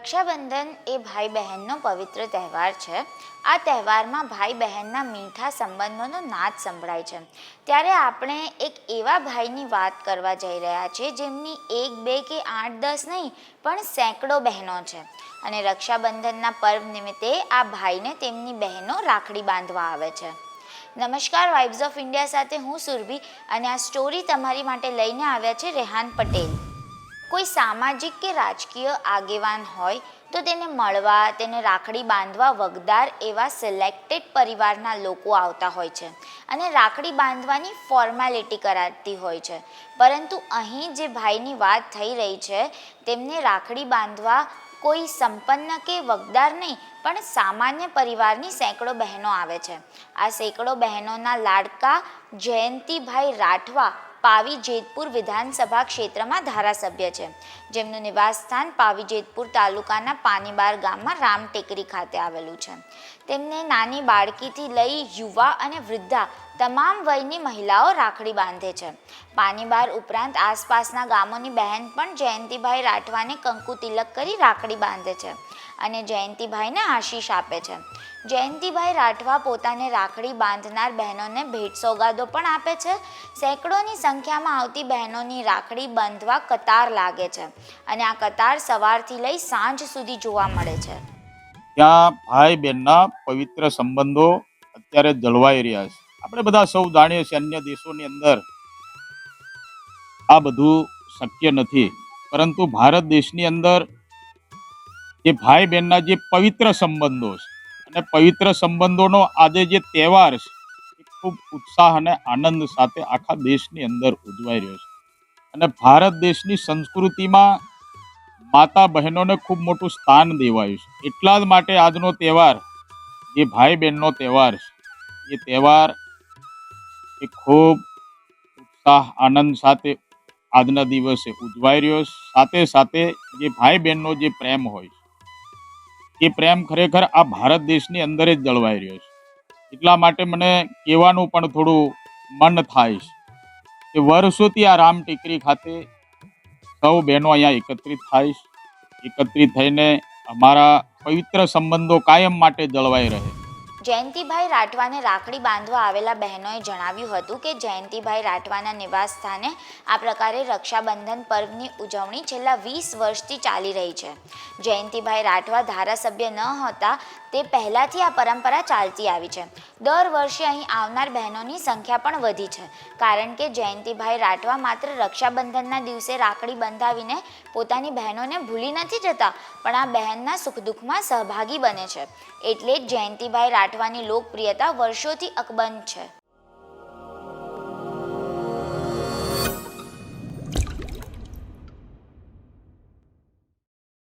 રક્ષાબંધન એ ભાઈ બહેનનો પવિત્ર તહેવાર છે. આ તહેવારમાં ભાઈ બહેનના મીઠા સંબંધોનો નાદ સંભળાય છે. ત્યારે આપણે એક એવા ભાઈની વાત કરવા જઈ રહ્યા છીએ, જેમની એક, બે કે આઠ, દસ નહીં, પણ સેંકડો બહેનો છે. અને રક્ષાબંધનના પર્વ નિમિત્તે આ ભાઈને તેમની બહેનો રાખડી બાંધવા આવે છે. નમસ્કાર વાઇબ્સ ઓફ ઇન્ડિયા સાથે હું સુરભી અને આ સ્ટોરી તમારી માટે લઈને આવ્યા છે રેહાન પટેલ. કોઈ સામાજિક કે રાજકીય આગેવાન હોય તો તેને મળવા, તેને રાખડી બાંધવા વગદાર એવા સિલેક્ટેડ પરિવારના લોકો આવતા હોય છે અને રાખડી બાંધવાની ફોર્માલિટી કરાતી હોય છે. પરંતુ અહીં જે ભાઈની વાત થઈ રહી છે, તેમને રાખડી બાંધવા કોઈ સંપન્ન કે વગદાર નહીં, પણ સામાન્ય પરિવારની સેંકડો બહેનો આવે છે. આ સેંકડો બહેનોના લાડકા જયંતિભાઈ રાઠવા પાવી જેતપુર વિધાનસભા ક્ષેત્રમાં ધારાસભ્ય છે. જેમનું નિવાસસ્થાન પાવી જેતપુર તાલુકાના પાનીબાર ગામમાં રામ ટેકરી ખાતે આવેલું છે. તેમને નાની બાળકીથી લઈ યુવા અને વૃદ્ધા તમામ વયની મહિલાઓ રાખડી બાંધે છે. પાનીબાર ઉપરાંત આસપાસના ગામોની બહેન પણ જયંતિભાઈ રાઠવાને કંકુ તિલક કરી રાખડી બાંધે છે અને જયંતિભાઈને આશીષ આપે છે. જયંતિભાઈ રાઠવા પોતાને રાખડી બાંધનાર બહેનોને ભેટ સોગાદો પણ આપે છે. સેંકડોની સંખ્યામાં આવતી બહેનોની રાખડી બાંધવા કતાર લાગે છે અને આ કતાર સવારથી લઈ સાંજ સુધી જોવા મળે છે. ત્યાં ભાઈ બહેનના પવિત્ર સંબંધો અત્યારે જળવાઈ રહ્યા છે. આપણે બધા સૌ જાણીએ છીએ અન્ય દેશોની અંદર આ બધું શક્ય નથી. પરંતુ ભારત દેશની અંદર જે ભાઈ બહેનના જે પવિત્ર સંબંધો છે અને પવિત્ર સંબંધોનો આજે જે તહેવાર છે, એ ખૂબ ઉત્સાહ અને આનંદ સાથે આખા દેશની અંદર ઉજવાઈ રહ્યો છે. અને ભારત દેશની સંસ્કૃતિમાં માતા બહેનોને ખૂબ મોટું સ્થાન દેવાયું છે. એટલા જ માટે આજનો તહેવાર, જે ભાઈ બહેનનો તહેવાર છે, એ તહેવાર એ ખૂબ ઉત્સાહ, આનંદ સાથે આજના દિવસે ઉજવાઈ રહ્યો છે. સાથે સાથે જે ભાઈ બહેનનો જે પ્રેમ હોય છે એ પ્રેમ ખરેખર આ ભારત દેશની અંદર જ જળવાઈ રહ્યો છે. એટલા માટે મને કહેવાનું પણ થોડું મન થાય છે કે વર્ષોથી આ રામ ટેકરી ખાતે સૌ બહેનો અહીંયા એકત્રિત થાય છે. એકત્રિત થઈને અમારા પવિત્ર સંબંધો કાયમ માટે જળવાઈ રહે. જયંતિભાઈ રાઠવાને રાખડી બાંધવા આવેલા બહેનોએ જણાવ્યું હતું કે જયંતિભાઈ રાઠવાના નિવાસ સ્થાને આ પ્રકારે રક્ષાબંધન પર્વની ઉજવણી છેલ્લા વીસ વર્ષથી ચાલી રહી છે. જયંતિભાઈ રાઠવા ધારાસભ્ય ન હતા તે પહેલાંથી આ પરંપરા ચાલતી આવી છે. દર વર્ષે અહીં આવનાર બહેનોની સંખ્યા પણ વધી છે. કારણ કે જયંતિભાઈ રાઠવા માત્ર રક્ષાબંધનના દિવસે રાખડી બંધાવીને પોતાની બહેનોને ભૂલી નથી જતા, પણ આ બહેનના સુખ દુઃખમાં સહભાગી બને છે. એટલે જ જયંતિભાઈ રાઠવાની લોકપ્રિયતા વર્ષોથી અકબંધ છે.